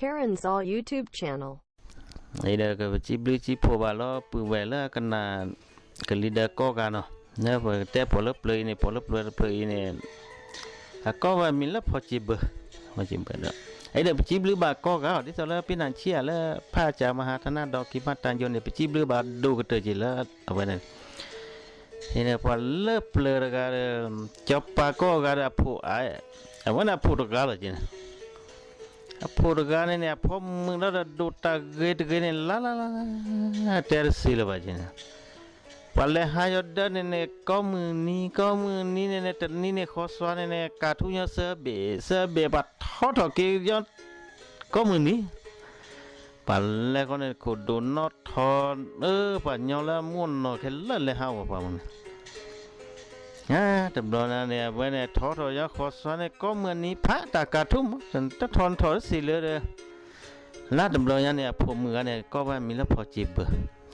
Karen's a l YouTube Channel ไอ้เด็กก็บจิบลิจิบพับาลอปูนเวลากันนากลิดก็กันเนาะเนี่ยพอแต่พอลับเลยเนี่ยพอลับเลยเลยเนี่ยก็ว่ามีลับพอจิบะพอจิบเนาะไอเด็กไปจีบหรือบาก็ก็ที่สุดแล้วพี่นันเชียแล้วผ้าจามหาธนาดอกกิมาตันยนเนี่ยไปจีบหรือบาดูกระเตจิและเอาไปนเนี่ยพอเลิกเปลือกกันจับปากก็กันพู้ไอ้วัานั้นผูดตกกาลจีนะ પોરગાને એફો ડોટા ગેટ ગઈને લા લા લા અત્યારે સીલ બાજીને પાલે હા અડ્ડને ને કમ ની કમ ની ને ને ટની ને ખોસવાને ને કાઠું યસ બે સ બે પા ઠો ઠો કે જ કમ ની પાલે કોને ખોડો નો ઠો અ પા ન્યોલા મોન નો ખેલ લે હા પા મને นะตำรวนะเนี่ยเว้นเนี่ยทอทอยาขอสอนเนี่ยก็เหมือนนี้พระตากาทุ่มจนตะทอนทอสิเลืเด้อลาตำรวจเนี่ยผมมือเนี่ยก็ว่ามีแล้วพอจีบเบอ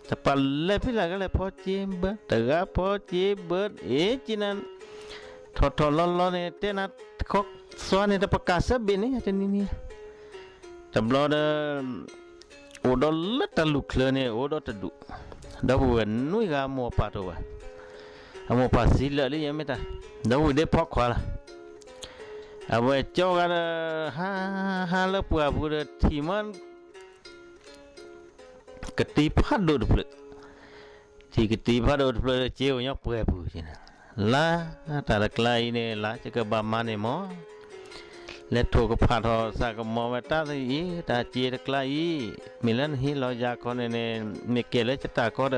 แต่ปัลเลพีหลาก็เลยพอจีบเบอแต่ก็พอจีบเบอเอ๊ะจีนันทอทอลอลอเนี่ยเตนัดคอกสอนเนี่ยตะประกาศเบนี่จานี่นี่ตบลอเด้อโอดอลตะลุกเลยเนี่ยโอดอตะดุดาวเวนนุยกามัวปาตัว amo pasil ali ya meta da u de pok kwala amo cho ga ha ha la pu abu de timan keti phat do de plet ti keti phat do de plet cheu nya pu abu china la ta la klai ne la che ka ba ma ne mo และถูกผ่าทอสากมอมตาสีตาเจียกลายมิลันฮิลอยาคนเนเมเกลจะตาก็เด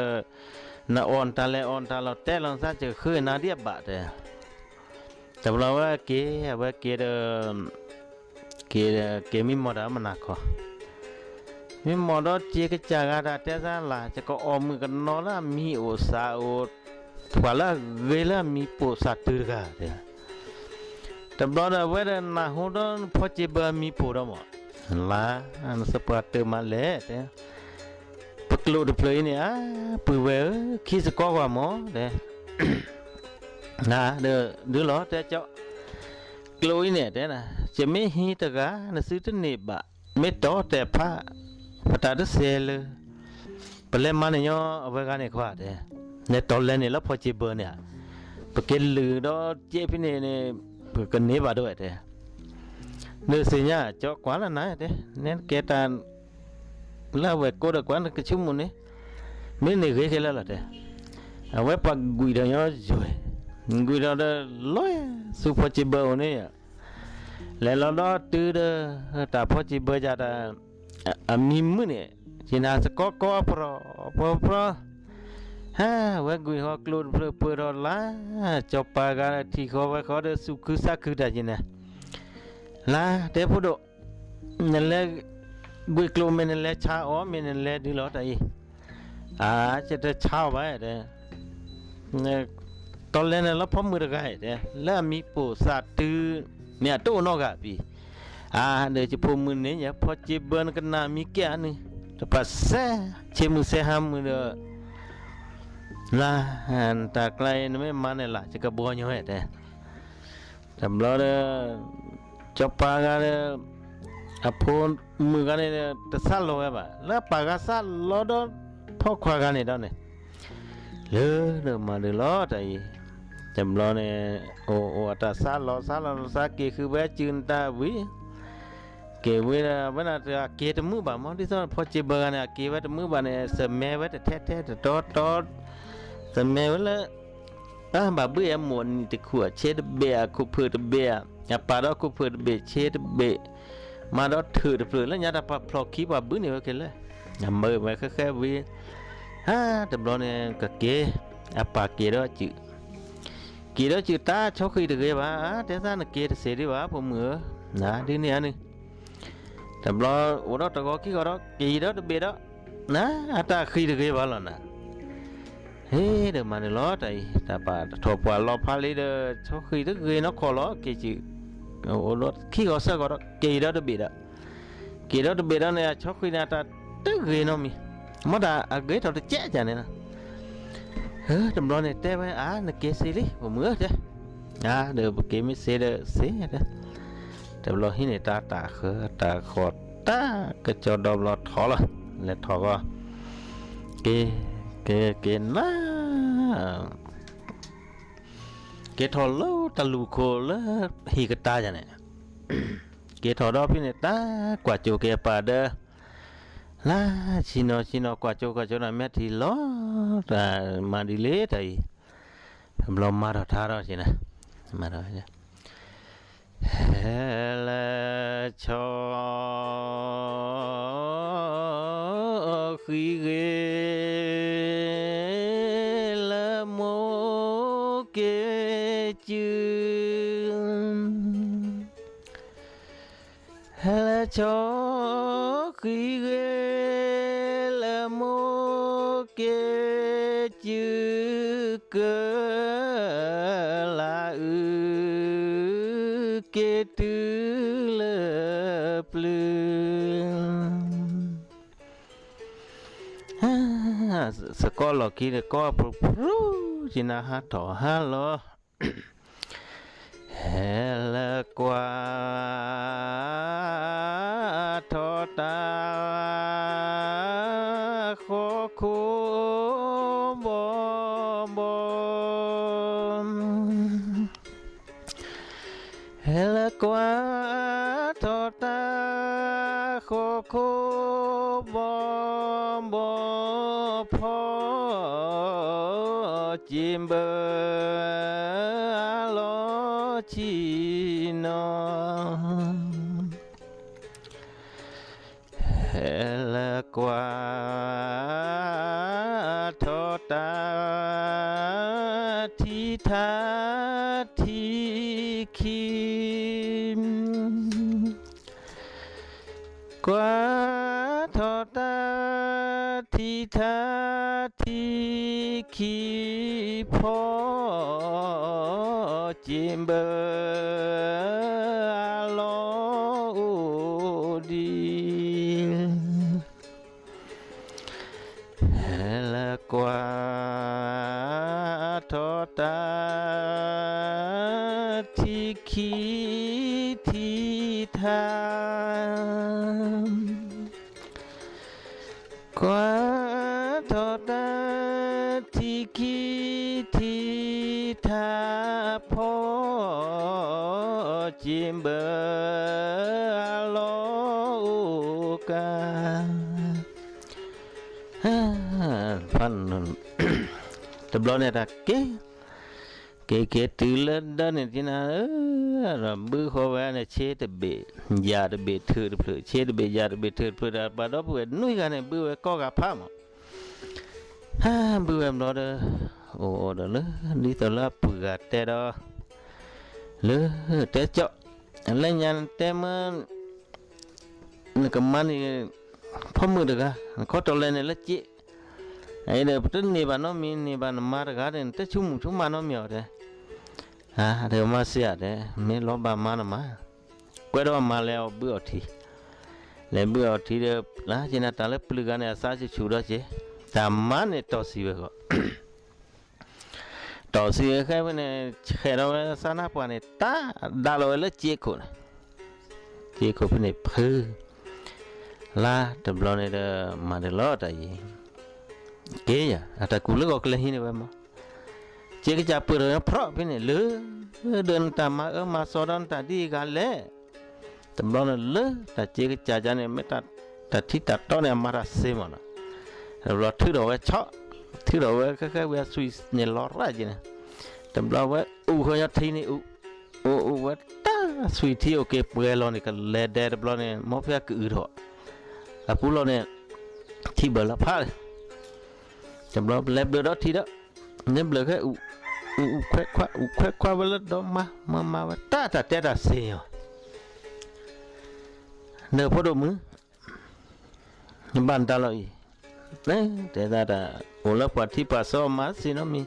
นาออนตาเลออนตาเราแต่ลองซาเจะคือนาเรียบบะเต่แต่เราว่าเกียว่าเกียเดเกียเกียมิมอดามันนักขอมีมอดเจียกจากาดาแต่ซาลาจะก็ออมกันนอละมีโอซาโอทวาละเวลามีปปสัตตืกาเดแต่เราเวลานาหูดนพอจีบมีปุรมอลาอันสปาเตมาเลเลลดเพลยเนี่ยปืเวอคิสก็ว่าหมอเด้นะเด้อเด้อหรอแต่เจ้ากลอยเนี่ยเด้นะจะไม่หีตะกานะซื้อตนเนบะไม่ต่อแต่พระพระตาดเซลปะเลมันเนี่ยเอาไว้กันเนี่ยขวาเด้ในตอนแรกเนี่ยแล้วพอจีเบอร์เนี่ยปะเกลือดอเจพี่เนี่ยเนี่ยเผกันเนบะด้วยเด้เนื้อเสียเนี่ยเจ้ากว่าละนะเด้เนี่ยเกตัน la we ko da kwan ka chumu ne me ne ge ke la la de a we pa gui da yo jo gui da da lo su pho chi bo ne ya le lo lo tu da ta pho chi bo ja da am ni mu ne chi na sa ko ko pro pro pro ha we gui ho klon pro pro la cho pa ga thi kho we kho da su khu sa khu da ji na la te pho do nên là บุกลุ่มเมนนเลชาอ๋อเมนนเลดีรอดไออ่าจะจะชาวไปเนี่ยตอนเล่นแล้วพอมือระไกเนี่ยแล้วมีปู่สาต์ื้อเนี่ยตู้นอกะพี่อ่าเดี๋ยวจะพูมือเนี่ยพอจีบเบิร์นกันนามีแก่นี่ะปัสเซเชมุเซฮามือเด้อลาแต่ใครไม่มาเนี่ยละจะกระบวนย่อยเนี่แต่เราเนี่จะปากันเนี่အဖိုးမှုကနေတဆလောပဲပါလာပါကဆလောတော့ဖောက်ခွာကနေတော့နေလေတော့မလေလောတိုင်จำลองเนี่ยโอโอตาซาลอซาลอซาเกคือแวจืนตาวิเกเวลาเวลาเกตมือบามอที่สอนพอเจเบอร์เนี่ยเกเวตมือบาเนี่ยสเมเวตแท้แท้ตอตอสเมเวลอ่ะบาบือมวนติขัวเชดเบียคุเพิดเบียอย่าปาดอคุเพิดเบเชดเบมาดอถือเปลือแล้วยาตาพลอคีว่าบื้อนี่ก็เกลยยาำเบอร์มาแค่แค่วีฮ่าตำรวจเนี่ยกะเกะอาปากเกะดอจือเกะดอจือตาชกคือเกียบว่าเดี๋ยวส่านเกะเสียดีว่าผมเหมือนะดีเนี่ยนี่ตำรวจอุดรตะกอกี้ก็รอเกะดอวยเบียดนะอาตาคือเกียบว่าล่ะนะเฮ้เดี๋ยวมันล้อใจแต่ป่าถัวปลอพาลีเด้อชกคือเด็กเกะนกคอล้อเกะจือ ulot khi có sao có đó chỉ đó được bị đó chỉ đó được bị đó này cho khi nào ta tức gì nó mi mà ta à ghế thằng ta chết chả này nè hứ tầm đó này té với á là kia xí đi mà mưa chứ à được kia mới xí được xí đó tầm đó hi này ta ta khờ ta khọt ta cái cho đó là thọ là là thọ cái cái cái na cái thò lâu ta khô lơ hi cái ta vậy nè cái thò đó pin ta quả chỗ kia bà đơ là chỉ nó chỉ nó quả chỗ quả chỗ là mẹ thì lo mà đi lễ thầy làm mà đó thà đó chỉ nè mà đó chứ cho khi ghê cho khi ghê là mô kê chữ cơ là ư kê tư lơ plư สกอลอกีก็ปรุจินาฮะต่อฮะลอเฮลกว่ากว่าทอตาทีทาทีขีพอจิมเบอร์ลอดีละกว่าทอตาทีขีบาลูกาฮะพันตบลอนเนี่ยกเกเกเกตื่นดันเนี่ยที่นั่นรับบือขวเนี่ยเชิดเบียร์เบียร์ถือเพื่อเชิดเบียร์เบียร์ถือเพื่อระบาดอพยพนุ่ยกันเนี่ยบุคคลก็กะพามฮะาบุคคลมราเด้อโอ้เด้อนี่ตัวละปุ๋ยเต่เด้อเลือต่เจาะ lenyan temen keman pemuda kota lene leci ai de petun ni bano min ni bano mar gaden te cum cum mano mio de ha de ma sia de mi lo ba mana ma kwe do ma leo bua thi le bua thi de la jina ta le plu ga ne sa chi chu do che ta ma ne to si be ko Entonces, que bueno, Jerónimo sana pues está dalo el chico. Chico pone pu. La temblone de madelota allí. Que ya, hasta culo go que le hine vamos. Chico ya por el pro pone le. Đơn ta mà ở mà so đơn ta đi gà lệ Tầm đó là lỡ Ta chế cái chà chà này mới ta Ta thích ta đó này mà ra xe mà Rồi thứ đồ cái chó ทีเราก็แค่เวสุยเนี่ยรอดได้เนะ่ยแต่เราว่าอู้เขาจะทีนี่อู้อู้ว่าตาสุยที่โอเคเปล่าเนี่ยก็เลดเดอร์เราเนี่ยมอฟยาคือหรอแล้วพูดเราเนี่ยที่เบลล์พาร์แต่เราเล็บเบลล์ดอทีเด้อเนี่ยเบลล์แค่อู้อู้อู้แควแควอู้แควแควเบลล์ดอมา มามาว่าตาตาเจ้าเสียเนื้อพอดมือบันตาลอยน é Te dará olá para ti passou m a า se ม ã o me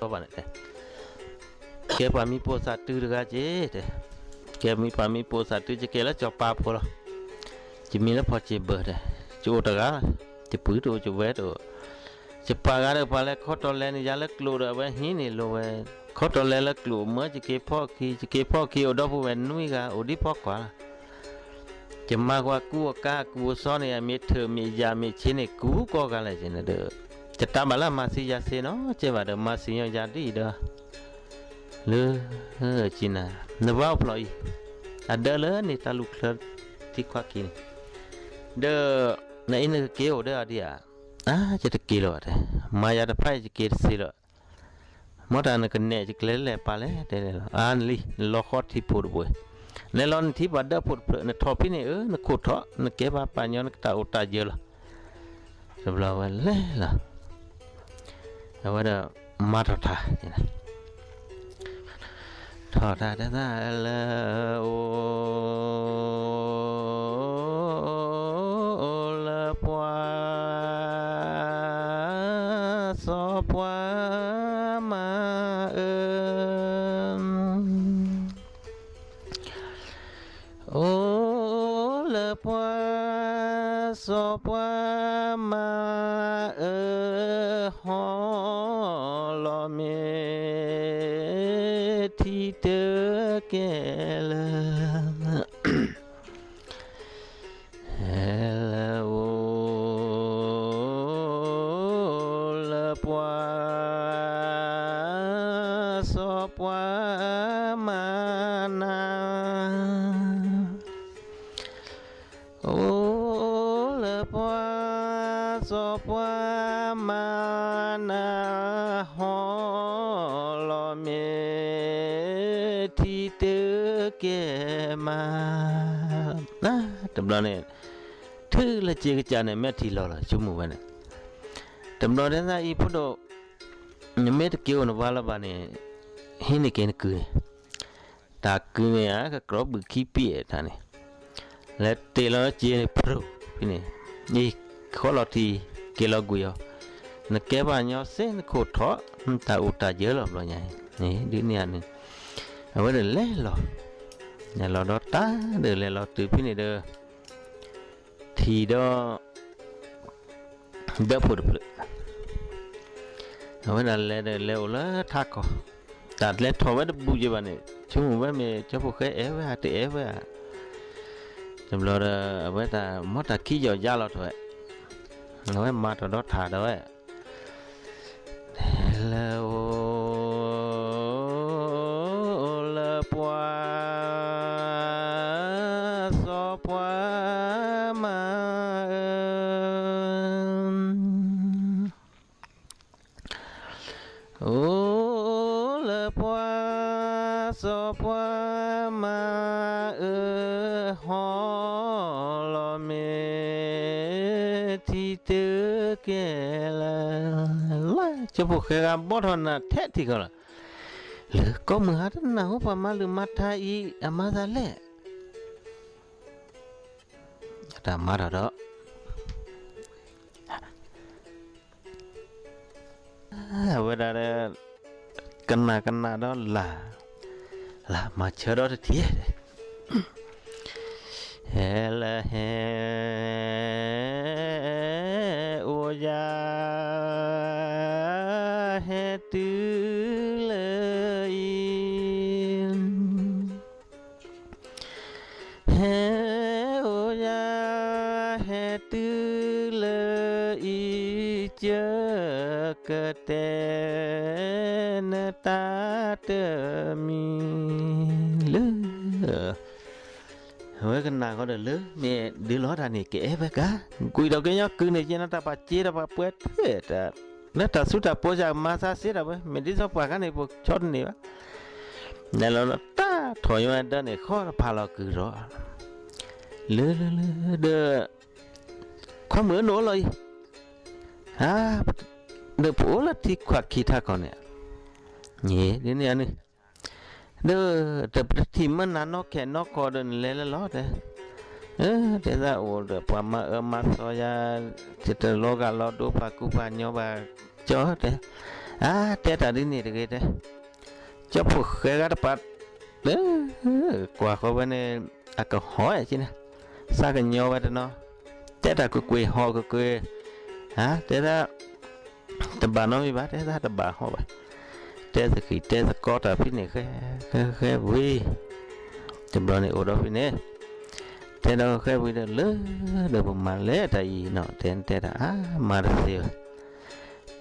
o อ a né? ี u e p า r a mim possa ter gaje, ต u e me para mim possa ter q u สัต a c จะเกล้าจะมีแล้วพอเจ็บเบเดีลยจะอุตระจะปื้ดจะเวดจะปากอะไรไปเล็กข้อตอนแรกนี่ยาเล็กกลัวเลยว้ยหินี่เลยว่าข้อตอนแรกเล็กกลัวเมื่อจะเก็บพ่อคีจะเก็บพ่อคีอดอผู้เวนนุ้ยกะอดีพ่อกว่าจะมากว่ากูก้ากลัวซ้อนเนี่ยมีเธอมียามีชิ้นเนี่ยกูก็กันเลยจีนเด้อจะตามมาละมาสิยาเีเนาะเจ้าว่าเด้อมาสิยาดีเด้อ เลือเออจีน่ะนึกว่าพลอยอัดเด้อเลยนี่ตาลุกเคลที่ควักกิน เด้อในนี้เกี่ยวเด้อเดียอ่ะจะตะกี้หรอเด้มายาจะไปจะเกี่ยวสิหรอมอดานกันเนี่ยจะเกล็ดเลยปาเลยเด้ออันลีล็อกคอที่ปูดบ่นลอนที่บัดเดอพูดเพล่นทอพี่เนี่ยเออนักขุดเถาะนักเก็บปัญญานักตาอุตาเยอะละสำหรับเราเลยละแล้วว่าเดอมาทอดานี่นะทอดาได้ละโอ้ sopa ma สบว่ามานาหอลเมที่เตเกมานะตำรวจเนี่ยถือละเจกจานเนี่ยแม่ที่รอละชุมวันเนี่ยตำรวจเนี่ยนะอีพุทธเนี่ยแม่ตเกียวนะวาลบานเนี่ยเห็นเกินคืนตาคืนเนี่ยก็ครบบุคคีเปียท่านเนี่และเตลอเจเนี่ยพรุ่งนี้นี่ khó lo thì kia lo ở nó kế bà nhau xế nó khổ thọ ta u ta dớ lắm lo nhảy nhỉ đứa nhà này à với đời lẽ lò nhà lo đó ta đời lẽ lo từ phía này đờ thì đó đỡ phụ được à với đời lẽ đời lẽ lỡ tha cò ta lẽ thọ với bù gì bà này chúng với mẹ cho phụ khế é với hà tị é với à chầm lò với ta mất ta khí giờ ra lo thôi น้อยมาตัวจถาด้วย 르게라 저보 그가 뭐하나 테티거라 르꼼 하르나 호파 말르 마타 이 아마달레 다 말하러 왜라래 끝나 끝나러 라라 마쳐러 뒤에 헬라 헬 già hè tư lời hè ya già hè tư lời chớ cơ tên ta tơ mi lơ hoi kan na ko de lu ni di lo da ni ke ba ka ku do ke nya ku ni chen ta pa chi da pa pwe te ta na ta su ta po ja ma sa se da ba me di so pa ka ni po chot ni ba na lo ta tho yo da ni kho pa lo ku ro lu lu lu de kho mưa nổ rồi ha de po la ti kwa ki ta ko ne ni ni ni đó để thì mà nó nó kẻ nó có đơn lẻ lẻ lo đấy ơ thế ra ổ để qua mà ở mà so ra chỉ từ lo gà lo đô bà cú bà nhau bà cho đấy à thế ta đi nè cái đấy cho phục cái gà bắt đấy quả có bên này à cái hỏi chứ nè sao cái nhau vậy nó thế ta cứ quỳ ho cứ quỳ à thế ra tập bà nó mới bắt thế ra tập bà ho vậy เตะกีเตะกอดอะพี่เนี่ยแค่แค่วิจำลองเนีโอดอพิ่เนี่ยเตะเราแค่วิเดือดเดือดมาเล่ใจเนาะเตะเตะอะมาเสีย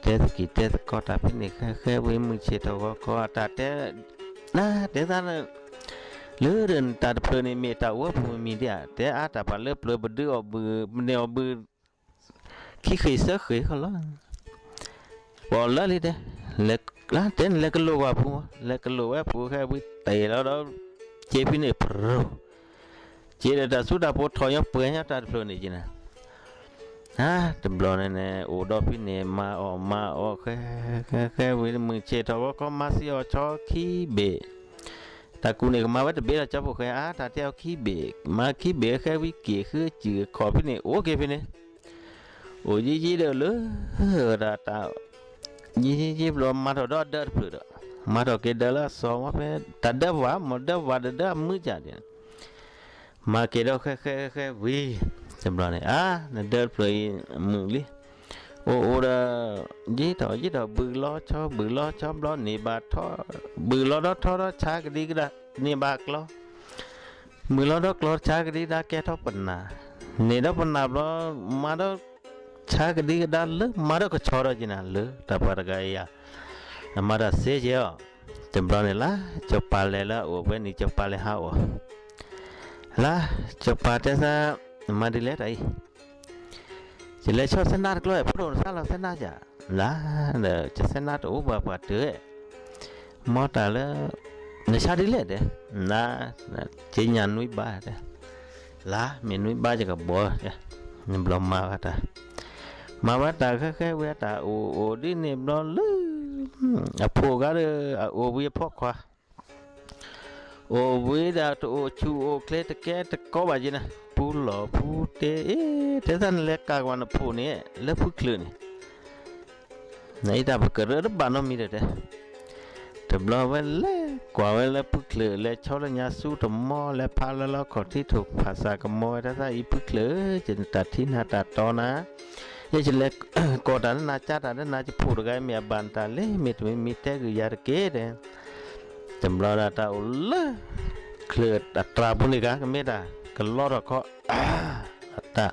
เตะกีเตะกอดอะพี่เนี่ยแค่แค่วิมึงเชิดเอาก็ตาเตะนาเตะนั่นเลือดเดินตาเปลือยในเมตตาว่าผมมีเดียเต่อาตาปลาเลือบเปลือยบดื้อบือแนวบือขี้เคยเสือเขยเขาล่ะบอลล่เลยเดเล็กล้าเต้นแล้วก็โลว่าพูแล้วก็โลว่าพูแค่บุเตะแล้วแล้วเจพี่เนี่ยปรูเจเดดสุดาปทอยเปื่อยตาเปลินนี่จีนะฮะตบลอนเนี่ยโอ้ดอพี่เนี่ยมาออกมาออกแค่แค่แค่วิมือเจทว่าก็มาสิอชอขี้เบะตะกูเนี่ยมาวัดเบลจับพวกแค่อาตาเที่ยวขี้เบะมาขี้เบะแค่วิเกคือจือขอพี่เนี่ยโอเคพี่เนี่ยโอ้ยยี่เด้อเลยตาตายี่สิบลมมาถอดเดินพลุดมาถอดเกิดละสองว่าเป็นตัดเดว่าหมดเดว่าเดมือจัดเนี่ยมาเกิดเาแค่แค่แค่วีจำลองเนี่ยอ่ะเดินพลุมือลิโอ้โหเดละยี่ต่อยี่ต่อบือล้อชอบบือล้อชอบล้อหนีบาทท่อบือล้อดอท่อดช้ากดีก็ได้นี่บากล้อมือล้อดอกล้อช้ากดีได้แก่ท่อปนนาเนี่ยดอปนนาบล้อมาดอ छाक दी डाल मारो को छोरो जिना ल टपर गया हमारा से जो tembrane la chopale la o ben ni chopale ha o la chopate sa madile tai chile cho senar klo pro sa la senar ja la de che senar o ba pa te mo ta le ne sa dile de na che nyan nui ba de la me nui ba ja ka bo ne blom ma ta มาวัตาแค่แค่เวตาโอ้ดิเนบนอนลืออะพูกันเลยโอ้เวียพกควาโอ้เวียดาตัวชูโอเคลตะแกตะก็บาดเจ็บนะพูหล่อพูเตะเท่านั้นเล็กกากวันผูเนี่ยเล็กพูคลื่นในตาบกเรือรับบานอมีเด็ดตบลาเวเล่กว่าเวเล่พึกเลือและชาวละยาสู้ตมอ และพาละลอขอที่ถูกภาษากมอยถ้าถ้าอีพึกเลือจะตัดที่หนาตัดตอนะยชิเล็กกอดันนาจาดันน่าจะพูดกันมีบันตาเลยมีทุ่มมีเตกยารเกเรจำลองอตาอุลเคลือดอัตราบุนิกาก็ไม่ได้กลอดก็อตา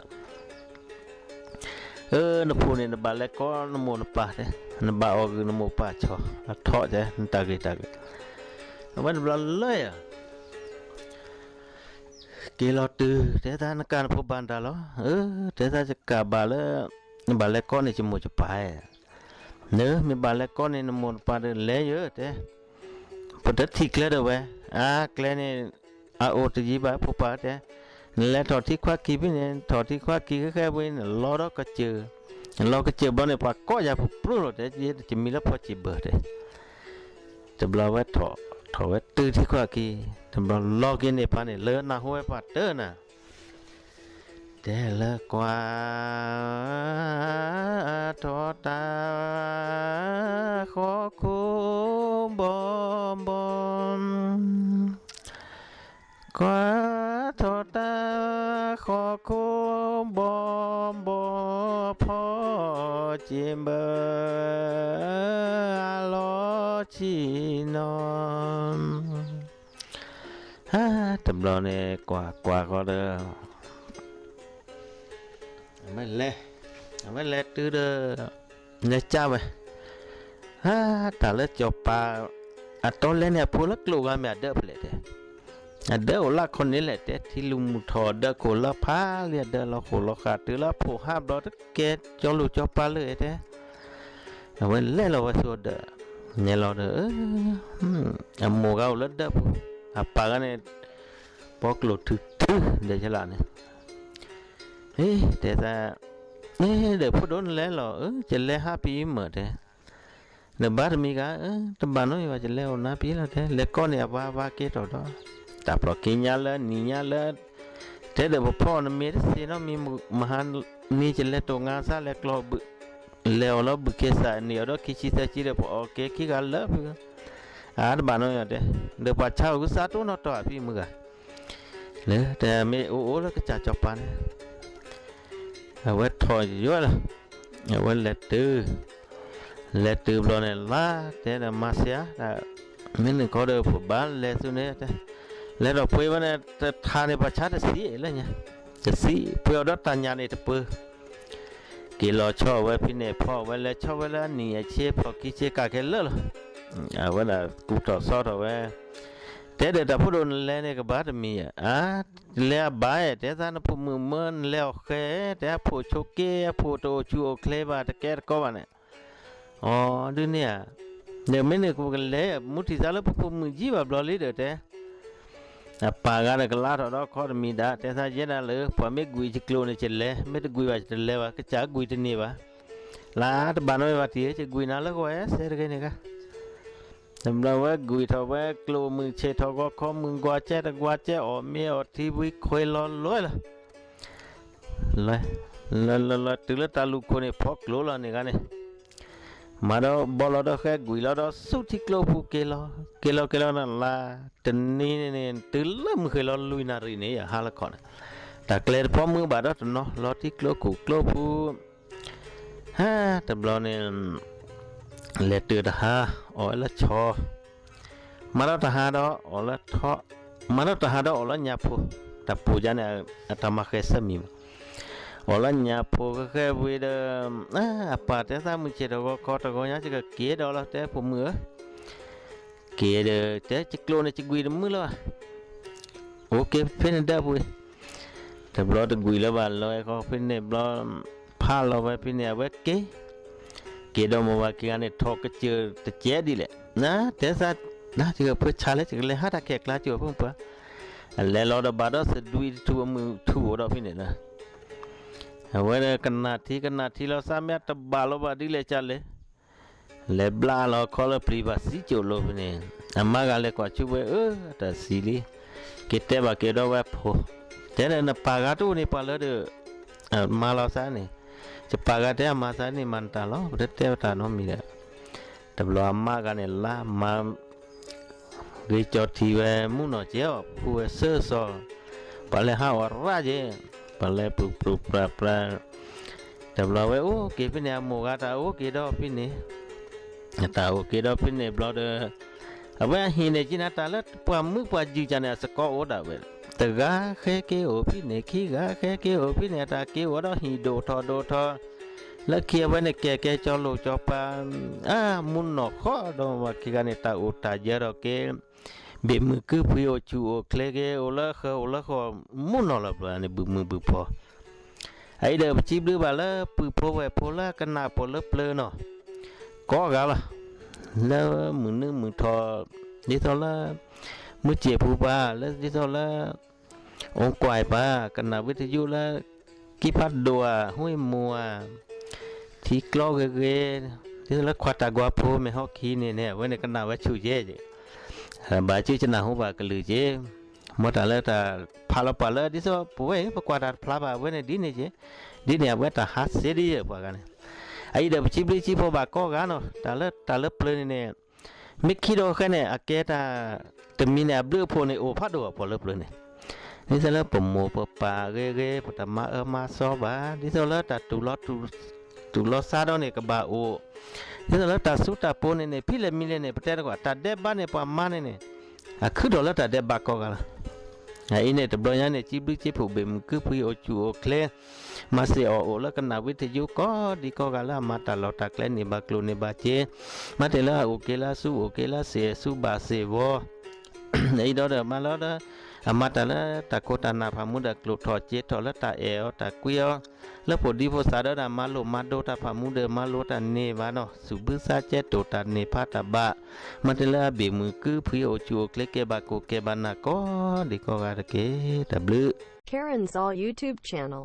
เออนพูนี่นบาเล็ก็นมูนปาเนบ่าวกกนมูปาช่ออัทอจ้นตากิตากิมันบลเลยอะกิโลตือเดี๋ยวถ้านการพบบันดาล่ะเออเดี๋ยวถ้าจะกลับบาเลยนบาลก้อนในจมูจะไปเนื้อมีบาลก้อนในน้ำมูกปารเลเยอะแตะปฏิทิกเลดเอาไว้อาเกลนี่อาโอตยีบาผู้ปาแต่แล้วถอดที่ควักกีบินเนถอดที่ควักกีแค่แค่บินลอรกระเจอเรากระเจอบ้านในปากก็อย่าปลุกหรอ่ยตะจะมีแล้วพอจีเบอร์เตะจะบลกไว้ถอดถอดไว้ตื้อที่ควักกีจะบลาลอกินในปานเนี่ยเลอะนาหัวปาเตอร์น่ะ thế lơ qua cho ta khó khu bom bom quá cho ta khó khu bom bom phó chim bơ lo chi non tầm lo nè quả quả có được ไม่เละไม่เละตื้อเด้อเละจ้าไปฮ่าแต่เละจบปาอัตโตเละเนี่ยพูดละกลัวกันแบบเด้อเปล่าเด้อเด้อละคนนี้แหละเด้ที่ลุมถอดเด้อคนละพาเรียเด้อเราคละขาดตื้อละผูห้าบลอดเกตจอลูจอปลาเลยเด้เอาไว้เละเราไว้สวดเด้อเนี่ยเราเด้ออ่โมกเอาเลศเด้อผูอ่ะปากันเนี่ยปอกหลุดทึกๆึเดี๋ยวฉลาดเนี่ยဟေးတဲသာနေလေဖုဒုန်လဲလောကျလဲဟာပီမတဲ့နဘာမီကတဘာနောယောကျလဲဟောနာပီလာတဲ့လက်ကောနေဘာဘာကေတော်တော့တပ်ရကင်ညာလနီညာလတဲ့ဘဖောနမီစေနမီမဟန်နီကျလဲတောငါစားလက်ကလောဘလေော်လဘကေစာနီရောကိချီတချီရပေါ်ကေကိကလဘအာဒဘာနောယောတဲ့ဒပချောကစာတုနောတော့အပြီမကလေတဲ့မေအိုအိုလကချာချောပန်เวทถอยยัวละเวทเลตื้อเลตื้อบลอนเอลาเทนมาเซียแต่มินก็เดผอบบ้านเลสุเนี่ยแต่เราพูดว่าเนี่ยแตทานในประชาติสีเลยเนี่ยจะสีเพื่อดัญญาในตะปูกิรอชอบเว้พี่เนี่ยพ่อเว้เลชอบเว้แล้วานี่เชฟพอกิเชกาเกลล์เออไวลากูต่อซอต่อเว Tede ta puro lene ke bar mi a le bae te san pu mu men le khe te pu choke pu to chu kle ba te ker ko bane o dunia ne mene ko le muthi sala pu pu mu ji ba blo le de te a pa ga ne kla ro ro kho mi da te sa je na le pa me gui chi klo ne che le me te gui ba che le ba ke cha gui te ne ba la ta ba no ba ti che gui na le ko e ser ke ne ka จำเราว่ากุยทว่ากลัวมือเชทอก็ข้อมือกว่าเจตกว่าเจออเมียออที่วิคอยรอนรอยละลอยลอยลอยตื่นตาลูกคนนี้พอกลัวละนี่กันเนี่มาเราบอลเราแค่กุยเราอสุที่กลัวผู้เกลอเกลอเกลอนั่นละตนนี่เนี่ยตื่นละมือเคยรอนลุยนารีเนี่ยฮาละก่อนแต่เกลอพอมือบาดอตเนาะรอที่กลัวกูกลัวผู้ฮ่าตำรวจเนี่ยเลตือดฮาออละชอมาราตฮาดออละทอมาราตฮาดออละญาพูตาปูจันอัตมาเคสมิออละญาพูก็แค่วิดอ่าปาเตซามุเจดอก็ตะกอยาจิกเกดอละเตปูมือเกดเตจิกโลนจิกวยดมือละโอเคเพินดาบุแต่บลอตกุยละบาลลอยก็เพินเนบลอพาลอไปเพินเนี่วกเกကေဒမဝကီကနေထောကကျတကျဲဒီလေနာတဲစာနာဒီကပချာလေဒီလေဟာတာကေကလာချိုဖုန်ပါလေလောဒဘာဒစဒွီတူမူတူတော့ဖိနေနာဝဲကနာတီကနာတီလောစာမြတ်တဘာလောဘာဒီလေချာလေလေဘလာလောခေါ်လပရီဗာစီချိုလိုဖိနေအမကလည်းကွာချူပဲအတစီလီကေတဲဘာကေတော့ဝဲဖိုတဲနပါဂါတူနေပါလို့မာလောစာနေจะปากาเตะมาซานี่มันตาลอเรเตะตาโนมีละတဘလအမကနေလာမဂေချောတီဝဲမှုနော်ကျော်ဖူဆေဆောပလဲဟာဝရာဂျေပလဲပူပူပရပရတဘလဝဲအိုကေပနေမောဂတာအိုကေတော့ဖိနေတာအိုကေတော့ဖိနေဘလော့ဒ်အဝဲဟင်းနေကျင်တာလက်ပွမ်မှုပွားကြည့်ကြနေစကောအိုဒါဝဲ từ gá khé kêu phi nè khi gá khé kêu phi nè ta kêu ở đó hì đồ thò đồ thò lỡ kia bên này kè kè cho lù cho pa à muốn nó khó đâu mà kia này ta ụt ta giờ rồi kê bị mực cứ phi ô chu ô kle kê ô lỡ khờ ô lỡ khó muốn nó là bà này bự mực bự po ấy đều chỉ đưa bà lỡ bự po về po lỡ cái nào po lỡ lỡ nó có gá là lỡ mực nước mực thò đi thò lỡ มุเจภูบาและที่โซละองกวายบากันนาวิทยุและกิพัดดัวห้วยมัวที่กล้อเกเกที่ละควาตากวาโพไม่ฮอกคีเนี่ยเนี่ยไว้ในกันนาวัชูเย่บาชื่อชนะหัวบากลือเย่မတလည်းတာဖလာပလာဒီဆိုပွေပကွာတာဖလာပါဝဲနေဒီနေချေဒီနေဝဲတာဟာစေဒီရပွားကနေအဲ့ဒါပချိပလိချိဖို့ပါကောကနော်တာလည်းတာလည်းပလနေနေมิคิโดแค่เนี่ยอาเกตาแต่มีเนี่ยเบื้อพลในโอพัดดัวพอเลิบเลยเนี่ยนี่เสร็จแล้วผมโมปปาเร่เร่ปตมาเออมาซอบานี่เสร็จแล้วตัดตุลอตุตุลอซาดอนเนี่ยกบาโอนี่เสร็จแล้วตัดสุตาโปเนี่ยพี่เลยมีเลยเนี่ยประเทศก็ตัดเด็บบ้านเนี่ยปามาเนี่ยอะคือดอลตัดเด็บบากก็กันละไอ้เนี่ยตบยันเนี่ยจีบจีผูเบมคือพูโอจูโอเคลมาเสียโอแล้วกันนาวิทยุก็ดีก็กะละมาตลอดตะเคลนี่บากลูนี่บาเจมาเตละโอเคละสู้โอเคละเสียสู้บาเสวไอ้ดอเดมาแล้วเด้ออามาตาละตะโกตานาพามุดะกลุดถอเจถอละตาเอวตะกียวละผลดีโพสาดามาโลมาโดตาพามุเดมาโลตาเนวานอสุบุซาเจตโตตาเนพาตาบะมัตเละเบมือคือพิโอจูเคลเกบาโกเกบานาก็ดีก็กาเกตะบลือ Karen's All YouTube Channel